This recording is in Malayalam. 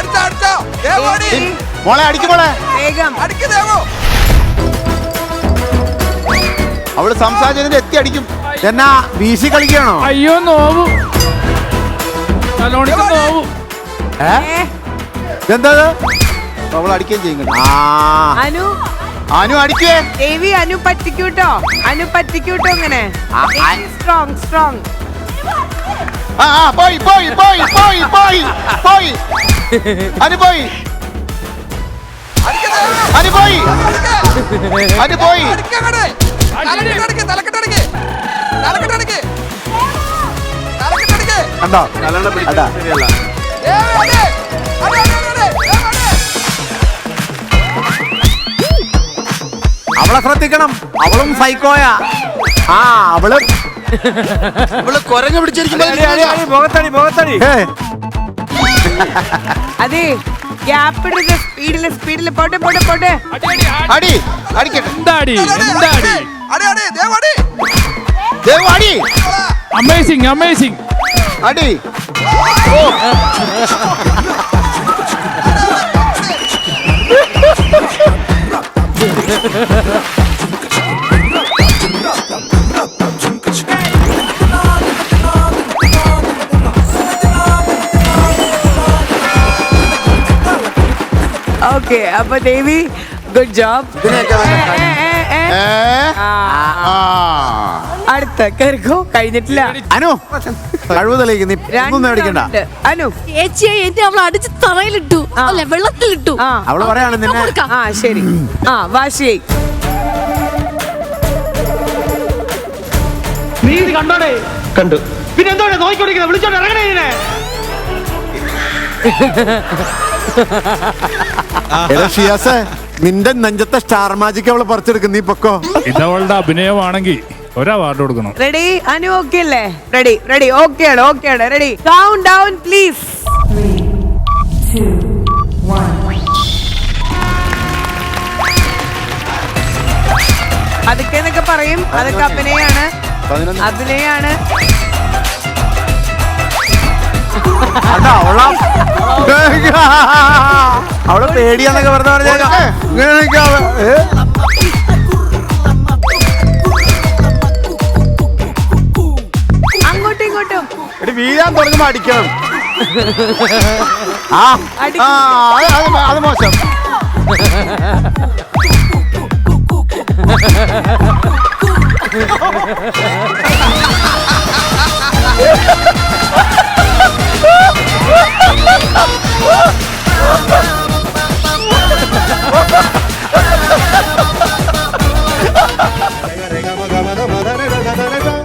അടിച്ചോ അടിച്ചോ ദേവു മോളെ അടിക്കും മോളെ. വേഗം. അടിക്ക് ദേവോ അവൾ സംസാരിച്ചതിന് എത്തി അടിക്കും. എന്നാ വീശി കളിക്കണോ അയ്യോ നോവു. ഏ? എന്താ അവൾ അടിക്കുകയും ചെയ്യും ആ. അനു. അനു അടിക്കേ. ദേവി അനു പറ്റിക്കൂട്ടോ? അനു പറ്റിക്കൂട്ടോ ഇങ്ങനെ. സ്ട്രോങ് സ്ട്രോങ് ആ ആ, പോയി പോയി പോയി പോയി പോയി പോയി. അനു പോയി. Ani poi. അനു പോയി. അനു കണ്ടോ? അതാ. അവളെ ശ്രദ്ധിക്കണം. അവളും സൈക്കോയാ ആ അവൾ ഇവൾ കുരങ്ങ് പിടിച്ചിരിക്കുമ്പോ മുഖത്തടി മുഖത്തടി. അതെ ഗ്യാപ്പ് ഇടരുത് സ്പീഡിൽ സ്പീഡിൽ. പോട്ടെ പോട്ടെ പോട്ടെ. അടി അടിക്കട്ടെ. എന്താടി എന്താടി? അടി അടി അമേസിംഗ് അടി. ദേവു ഓക്കെ അപ്പൊ ദേവി ഗുഡ് ജോബ് അടുത്ത കേൾക്കോ കഴിഞ്ഞിട്ടില്ല. അനു കഴിവ് തെളിയിക്കുന്നു ഒന്നും മേടിക്കണ്ട അനു. ചേച്ചിയെ എന്നെ അവൾ അടിച്ച് തറയിലിട്ടു. ആ. അല്ലെ വെള്ളത്തിലിട്ടു. ആ. അവൾ പറയാണ് നിന്നെ ആ ശരി. ആ വാശിയായി. നീ ഇത് കണ്ടോടെ? കണ്ടു. പിന്നെ എന്തോടെ? നോക്കിക്കൊണ്ടിരിക്കുന്നത്. വിളിച്ചോണ്ട് ഇറങ്ങണേ ഷിയാസേ നിന്റെ നെഞ്ചത്തെ സ്റ്റാർ മാജിക് അവൾ പറിച്ചെടുക്കും നീ പൊക്കോ. ഇതവളുടെ അഭിനയമാണെങ്കിൽ ഒരു അവാർഡ് കൊടുക്കണം. റെഡി അനു ഓക്കെ അല്ലേ? റെഡി റെഡി ഓക്കെ ആണ് ഓക്കെ ആണ്. റെഡി കൗണ്ട് ഡൗൺ പ്ലീസ് അതൊക്കെ എന്നൊക്കെ പറയും. അതൊക്കെ അഭിനയാണ്. അഭിനയാണ്. അവളാ അവൾ പേടിയാന്നൊക്കെ പറഞ്ഞു പറഞ്ഞേക്കാം ഇങ്ങനെ? അങ്ങോട്ടും ഇങ്ങോട്ടും എടി വീഴാൻ തുടങ്ങുമ്പോ അടിക്കണം ആ അടിക്കും. ആ അത് അത് മോ- അത് മോശം